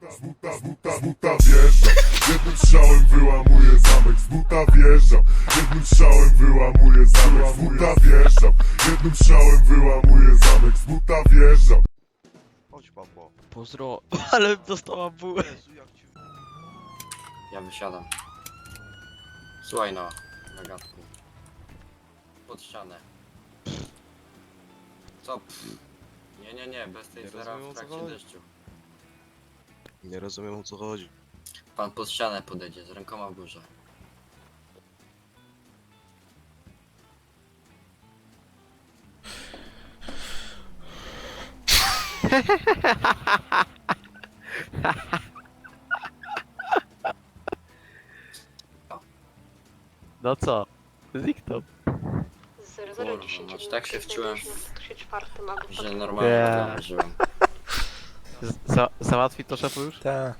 Z buta, z buta, z buta wjeżdżam Jednym strzałem wyłamuję zamek Z buta wjeżdżam Jednym strzałem wyłamuję zamek Z buta wjeżdżam Jednym strzałem wyłamuję zamek Z buta wjeżdżam Chodź babo. Pozdro, ale dostała bułę. Jezu, jak ci... Ja wysiadam. Słuchaj no, gagatku. Pod ścianę. Co? Pff. Nie, nie, nie, bez tej zera w trakcie deszczu. Nie rozumiem o co chodzi. Pan pod ścianę podejdzie z rękoma w górze. No co? Zniknął. Kurwa, no, tak się wczułem, że Nie. normalnie yeah. żyłem. Za załatwi to szefu już? Tak.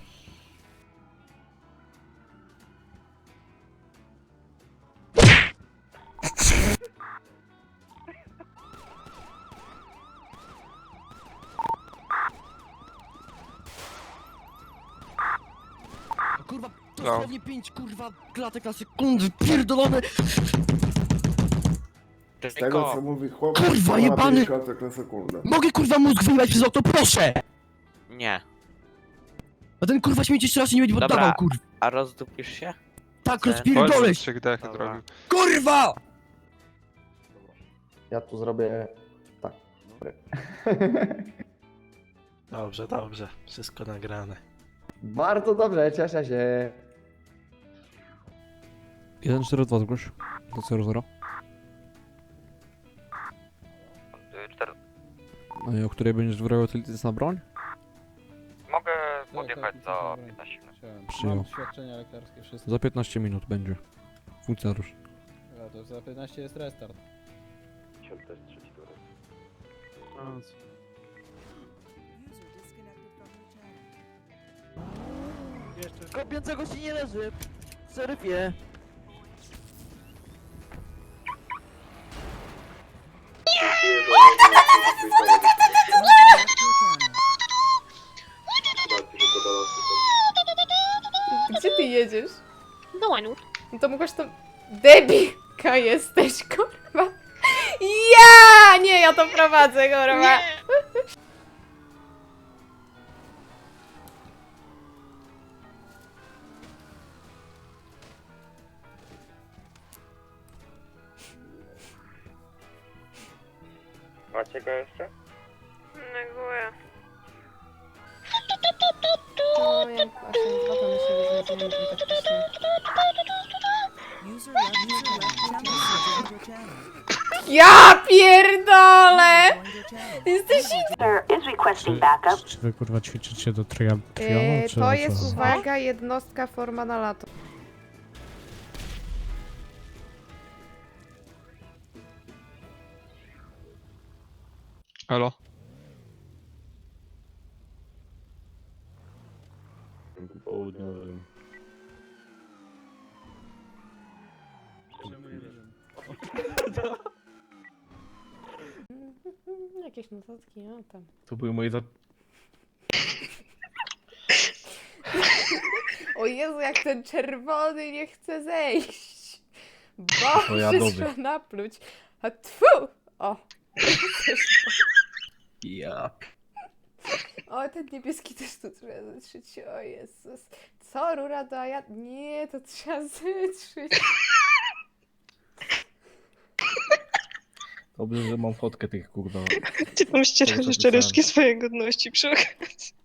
Kurwa, No. dosłownie 5 kurwa klatek na sekundę, pierdolone! Z tego co mówi chłop, Kurwa, to jebany! na sekundę. Mogę kurwa mózg wyjebać przez okno, proszę! Nie. A ten kurwa śmieci jeszcze raz się nie będzie Dobra. poddawał, kurwa! A rozdupisz się? Tak, Chcę. rozpierdolę! trzech dech Dobra. zrobił. Kurwa! Ja tu zrobię tak. Dobrze, dobrze. Wszystko nagrane. Bardzo dobrze, cieszę się. 142 zgłoś do 00. No i o której będziesz wybrał utilitys na broń? Podjechać za 15 minut. Przyjął. Mam świadczenia lekarskie, wszystko. Za 15 minut będzie. Funkcjonariusz. A to za 15 jest restart. Kopiącego się nie leży. Szeryfie. Gdzie ty jedziesz? Do Łaniu. No to mogłaś tam... Debilka jesteś, kurwa. Ja! Nie, ja to prowadzę, kurwa. Macie go jeszcze? Neguję. Jak właśnie dwa to myślę, że znajdziemy tak wcześniej. Ja pierdolę! Jesteś... Czy wy kurwa ćwiczycie do triamu? Yy, to jest, uwaga, jednostka forma na lato. Halo? Jakieś notatki, no tam. To były moje za... O Jezu, jak ten czerwony nie chce zejść. To ja Boże, dobry. trzeba napluć. A tfu! O. Ja. O, ten niebieski też tu trzeba zetrzeć. O Jezus. Co, rura do ja... Nie, to trzeba zetrzeć. Dobrze, że mam fotkę tych kurwa. Ty tam ścierasz Tego, co jeszcze resztki swojej godności przy okazji.